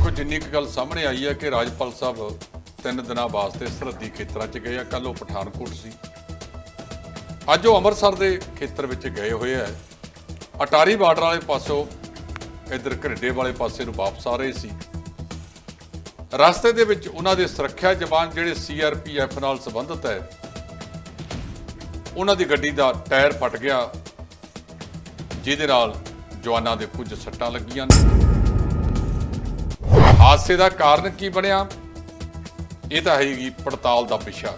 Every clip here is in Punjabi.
ਦੇਖੋ, ਜਿੰਨੀ ਕੁ ਗੱਲ ਸਾਹਮਣੇ ਆਈ ਹੈ ਕਿ ਰਾਜਪਾਲ ਸਾਹਿਬ ਤਿੰਨ ਦਿਨਾਂ ਵਾਸਤੇ ਸਰਹੱਦੀ ਖੇਤਰਾਂ 'ਚ ਗਏ ਆ ਕੱਲ ਉਹ ਪਠਾਨਕੋਟ ਸੀ। ਅੱਜ ਉਹ ਅੰਮ੍ਰਿਤਸਰ ਦੇ ਖੇਤਰ ਵਿੱਚ ਗਏ ਹੋਏ ਆ। ਅਟਾਰੀ ਬਾਰਡਰ ਵਾਲੇ ਪਾਸੋਂ ਇਧਰ ਘਰਿੱਡੇ ਵਾਲੇ ਪਾਸੇ ਨੂੰ ਵਾਪਸ ਆ ਰਹੇ ਸੀ। ਰਸਤੇ ਦੇ ਵਿੱਚ ਉਹਨਾਂ ਦੇ ਸੁਰੱਖਿਆ ਜਵਾਨ ਜਿਹੜੇ ਸੀਆਰਪੀਐਫ ਨਾਲ ਸੰਬੰਧਿਤ ਹੈ, ਉਹਨਾਂ ਦੀ ਗੱਡੀ ਦਾ ਟਾਇਰ ਫਟ ਗਿਆ। ਜਿਹਦੇ ਨਾਲ ਜਵਾਨਾਂ ਦੇ ਕੁਝ ਸੱਟਾਂ ਲੱਗੀਆਂ ਨੇ। ਹਾਦਸੇ ਦਾ ਕਾਰਨ ਕੀ ਬਣਿਆ? ਇਹ ਤਾਂ ਹੈਗੀ ਪੜਤਾਲ ਦਾ ਵਿਸ਼ਾ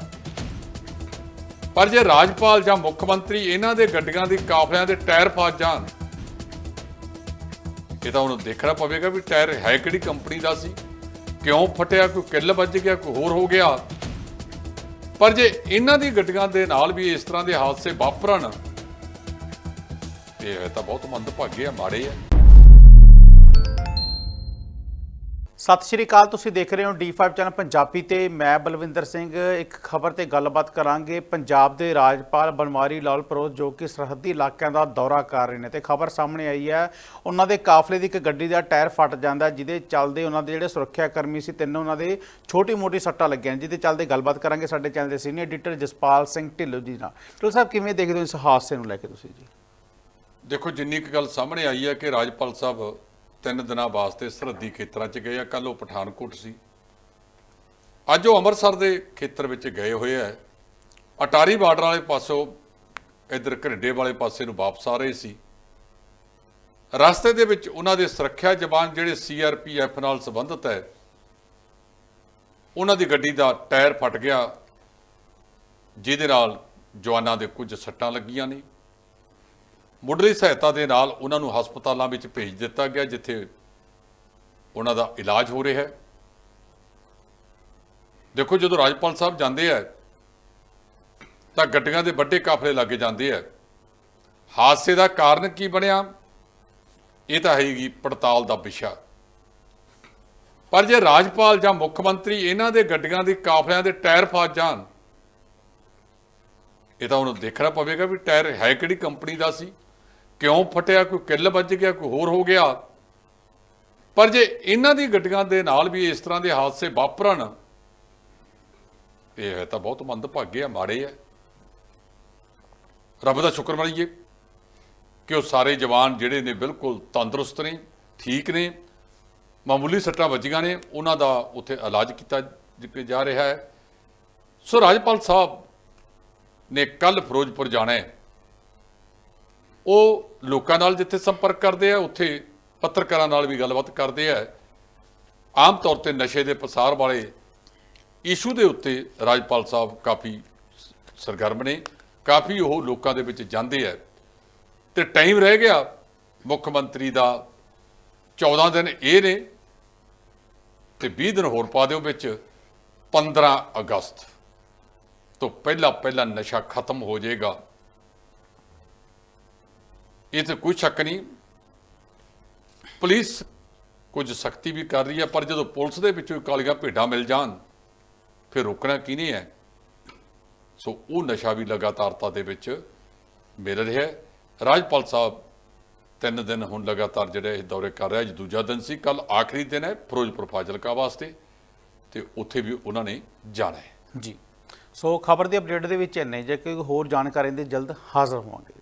ਪਰ ਜੇ ਰਾਜਪਾਲ ਜਾਂ ਮੁੱਖ ਮੰਤਰੀ ਇਹਨਾਂ ਦੇ ਗੱਡੀਆਂ ਦੇ ਕਾਫਲਿਆਂ ਦੇ ਟਾਇਰ ਫਸ ਜਾਣ, ਇਹ ਤਾਂ ਉਹਨੂੰ ਦੇਖਣਾ ਪਵੇਗਾ ਵੀ ਟਾਇਰ ਹੈ ਕਿਹੜੀ ਕੰਪਨੀ ਦਾ ਸੀ, ਕਿਉਂ ਫਟਿਆ, ਕੋਈ ਕਿੱਲ ਵੱਜ ਗਿਆ, ਕੋਈ ਹੋਰ ਹੋ ਗਿਆ। ਪਰ ਜੇ ਇਹਨਾਂ ਦੀ ਗੱਡੀਆਂ ਦੇ ਨਾਲ ਵੀ ਇਸ ਤਰ੍ਹਾਂ ਦੇ ਹਾਦਸੇ ਵਾਪਰਨ, ਇਹ ਤਾਂ ਬਹੁਤ ਮੰਦਭਾਗੇ ਆ ਮਾੜੇ ਆ ਸਤਿ ਸ਼੍ਰੀ ਅਕਾਲ ਤੁਸੀਂ ਦੇਖ ਰਹੇ ਹੋ D5 ਚੈਨਲ ਪੰਜਾਬੀ ਤੇ ਮੈਂ ਬਲਵਿੰਦਰ ਸਿੰਘ। ਇੱਕ ਖਬਰ ਤੇ ਗੱਲਬਾਤ ਕਰਾਂਗੇ। ਪੰਜਾਬ ਦੇ ਰਾਜਪਾਲ ਬਨਵਾਰੀ ਲਾਲ ਪ੍ਰੋਤ ਜੋ ਕਿ ਸਰਹੱਦੀ ਇਲਾਕਿਆਂ ਦਾ ਦੌਰਾ ਕਰ ਰਹੇ ਨੇ ਤੇ ਖਬਰ ਸਾਹਮਣੇ ਆਈ ਹੈ। ਉਹਨਾਂ ਦੇ ਕਾਫਲੇ ਦੀ ਇੱਕ ਗੱਡੀ ਦਾ ਟਾਇਰ ਫਟ ਜਾਂਦਾ ਜਿਹਦੇ ਚੱਲਦੇ ਉਹਨਾਂ ਦੇ ਜਿਹੜੇ ਸੁਰੱਖਿਆ ਕਰਮੀ ਸੀ ਤਿੰਨ ਉਹਨਾਂ ਦੇ ਛੋਟੀ-ਮੋਟੀ ਸੱਟਾਂ ਲੱਗੀਆਂ ਨੇ, ਜਿਹਦੇ ਚੱਲਦੇ ਗੱਲਬਾਤ ਕਰਾਂਗੇ ਸਾਡੇ ਚੈਨਲ ਦੇ ਸੀਨੀਅਰ ਐਡੀਟਰ ਜਸਪਾਲ ਸਿੰਘ ਢਿੱਲੋਂ ਜੀ ਨਾਲ। ਢਿੱਲੋਂ ਸਾਹਿਬ ਕਿਵੇਂ ਦੇਖਦੇ ਹੋ ਇਸ ਹਾਦਸੇ ਨੂੰ ਲੈ ਕੇ ਤੁਸੀਂ ਜੀ? ਦੇਖੋ ਜਿੰਨੀ ਕੁ ਗੱਲ ਸਾਹਮਣੇ ਆਈ ਹੈ ਕਿ ਰਾਜਪਾਲ ਸਾਹਿਬ ਤਿੰਨ ਦਿਨਾਂ ਵਾਸਤੇ ਸਰਹੱਦੀ ਖੇਤਰਾਂ 'ਚ ਗਏ ਆ। ਕੱਲ ਉਹ ਪਠਾਨਕੋਟ ਸੀ। ਅੱਜ ਉਹ ਅੰਮ੍ਰਿਤਸਰ ਦੇ ਖੇਤਰ ਵਿੱਚ ਗਏ ਹੋਏ ਆ। ਅਟਾਰੀ ਬਾਰਡਰ ਵਾਲੇ ਪਾਸੋਂ ਇਧਰ ਘਰਿੱਡੇ ਵਾਲੇ ਪਾਸੇ ਨੂੰ ਵਾਪਸ ਆ ਰਹੇ ਸੀ। ਰਸਤੇ ਦੇ ਵਿੱਚ ਉਹਨਾਂ ਦੇ ਸੁਰੱਖਿਆ ਜਵਾਨ ਜਿਹੜੇ ਸੀਆਰਪੀਐਫ ਨਾਲ ਸੰਬੰਧਿਤ ਹੈ, ਉਹਨਾਂ ਦੀ ਗੱਡੀ ਦਾ ਟਾਇਰ ਫਟ ਗਿਆ। ਜਿਹਦੇ ਨਾਲ ਜਵਾਨਾਂ ਦੇ ਕੁਝ ਸੱਟਾਂ ਲੱਗੀਆਂ ਨੇ। ਮੁੱਢਲੀ ਸਹਾਇਤਾ ਦੇ ਨਾਲ ਉਹਨਾਂ ਨੂੰ ਹਸਪਤਾਲਾਂ ਵਿੱਚ ਭੇਜ ਦਿੱਤਾ ਗਿਆ, ਜਿੱਥੇ ਉਹਨਾਂ ਦਾ ਇਲਾਜ ਹੋ ਰਿਹਾ ਹੈ। ਦੇਖੋ, ਜਦੋਂ ਰਾਜਪਾਲ ਸਾਹਿਬ ਜਾਂਦੇ ਆ, ਤਾਂ ਗੱਡੀਆਂ ਦੇ ਵੱਡੇ ਕਾਫਲੇ ਲੱਗੇ ਜਾਂਦੇ ਆ। ਹਾਦਸੇ ਦਾ ਕਾਰਨ ਕੀ ਬਣਿਆ? ਇਹ ਤਾਂ ਹੈਗੀ ਪੜਤਾਲ ਦਾ ਵਿਸ਼ਾ। ਪਰ ਜੇ ਰਾਜਪਾਲ ਜਾਂ ਮੁੱਖ ਮੰਤਰੀ ਇਹਨਾਂ ਦੇ ਗੱਡੀਆਂ ਦੀ ਕਾਫਲਿਆਂ ਦੇ ਟਾਇਰ ਫਸ ਜਾਣ, ਇਹ ਤਾਂ ਉਹਨੂੰ ਦੇਖਣਾ ਪਵੇਗਾ ਵੀ ਟਾਇਰ ਹੈ ਕਿਹੜੀ ਕੰਪਨੀ ਦਾ ਸੀ। ਕਿਉਂ ਫਟਿਆ, ਕੋਈ ਕਿੱਲ ਵੱਜ ਗਿਆ, ਕੋਈ ਹੋਰ ਹੋ ਗਿਆ? ਪਰ ਜੇ ਇਹਨਾਂ ਦੀ ਗੱਡੀਆਂ ਦੇ ਨਾਲ ਵੀ ਇਸ ਤਰ੍ਹਾਂ ਦੇ ਹਾਦਸੇ ਵਾਪਰਨ, ਇਹ ਹੈ ਤਾਂ ਬਹੁਤ ਮੰਦਭਾਗੇ ਆ ਮਾੜੇ ਆ ਰੱਬ ਦਾ ਸ਼ੁਕਰ ਮਣੀਏ ਕਿ ਉਹ ਸਾਰੇ ਜਵਾਨ ਜਿਹੜੇ ਨੇ ਬਿਲਕੁਲ ਤੰਦਰੁਸਤ ਨੇ, ਠੀਕ ਨੇ, ਮਾਮੂਲੀ ਸੱਟਾਂ ਵੱਜੀਆਂ ਨੇ, ਉਹਨਾਂ ਦਾ ਉੱਥੇ ਇਲਾਜ ਕੀਤਾ ਜਾ ਰਿਹਾ ਹੈ। ਸੋ ਰਾਜਪਾਲ ਸਾਹਿਬ ਨੇ ਕੱਲ ਫਿਰੋਜ਼ਪੁਰ ਜਾਣਾ ਹੈ। ਉਹ ਲੋਕਾਂ ਨਾਲ ਜਿੱਥੇ ਸੰਪਰਕ ਕਰਦੇ ਆ, ਉੱਥੇ ਪੱਤਰਕਾਰਾਂ ਨਾਲ ਵੀ ਗੱਲਬਾਤ ਕਰਦੇ ਆ। ਆਮ ਤੌਰ ਤੇ ਨਸ਼ੇ ਦੇ ਪਸਾਰ ਵਾਲੇ ਇਸ਼ੂ ਦੇ ਉੱਤੇ ਰਾਜਪਾਲ ਸਾਹਿਬ ਕਾਫੀ ਸਰਗਰਮ ਨੇ, ਕਾਫੀ ਉਹ ਲੋਕਾਂ ਦੇ ਵਿੱਚ ਜਾਂਦੇ ਆ। ਤੇ ਟਾਈਮ ਰਹਿ ਗਿਆ, ਮੁੱਖ ਮੰਤਰੀ ਦਾ 14 ਦਿਨ ਇਹ ਨੇ ਤੇ 20 ਦਿਨ ਹੋਰ ਪਾ ਦਿਓ ਵਿੱਚ 15 ਅਗਸਤ ਤੋਂ ਪਹਿਲਾਂ ਪਹਿਲਾਂ ਨਸ਼ਾ ਖਤਮ ਹੋ ਜਾਏਗਾ। ਇਹ ਤੇ ਕੋਈ ਸ਼ੱਕ ਨਹੀਂ। ਪੁਲਿਸ ਕੁਝ ਸਖਤੀ ਵੀ ਕਰ ਰਹੀ ਹੈ, ਪਰ ਜਦੋਂ ਪੁਲਿਸ ਦੇ ਵਿੱਚੋਂ ਕਾਲੀਆਂ ਭੇਡਾਂ ਮਿਲ ਜਾਣ, ਫਿਰ ਰੋਕਣਾ ਕਿਹਨੇ ਹੈ? ਸੋ ਉਹ ਨਸ਼ਾ ਵੀ ਲਗਾਤਾਰਤਾ ਦੇ ਵਿੱਚ ਮਿਲ ਰਿਹਾ ਹੈ। ਰਾਜਪਾਲ ਸਾਹਿਬ ਤਿੰਨ ਦਿਨ ਹੁਣ ਲਗਾਤਾਰ ਜਿਹੜੇ ਇਹ ਦੌਰੇ ਕਰ ਰਿਹਾ ਅੱਜ ਦੂਜਾ ਦਿਨ ਸੀ ਕੱਲ ਆਖਰੀ ਦਿਨ ਹੈ ਫਿਰੋਜ਼ਪੁਰ ਫਾਜ਼ਿਲਕਾ ਵਾਸਤੇ, ਤੇ ਉੱਥੇ ਵੀ ਉਹਨਾਂ ਨੇ ਜਾਣਾ ਹੈ। ਜੀ। ਸੋ ਖਬਰ ਦੀ ਅਪਡੇਟ ਦੇ ਵਿੱਚ ਇੰਨੇ ਜੇ ਕੋਈ ਹੋਰ ਜਾਣਕਾਰੀ ਦੇ ਜਲਦ ਹਾਜ਼ਰ ਹੋਵਾਂਗੇ।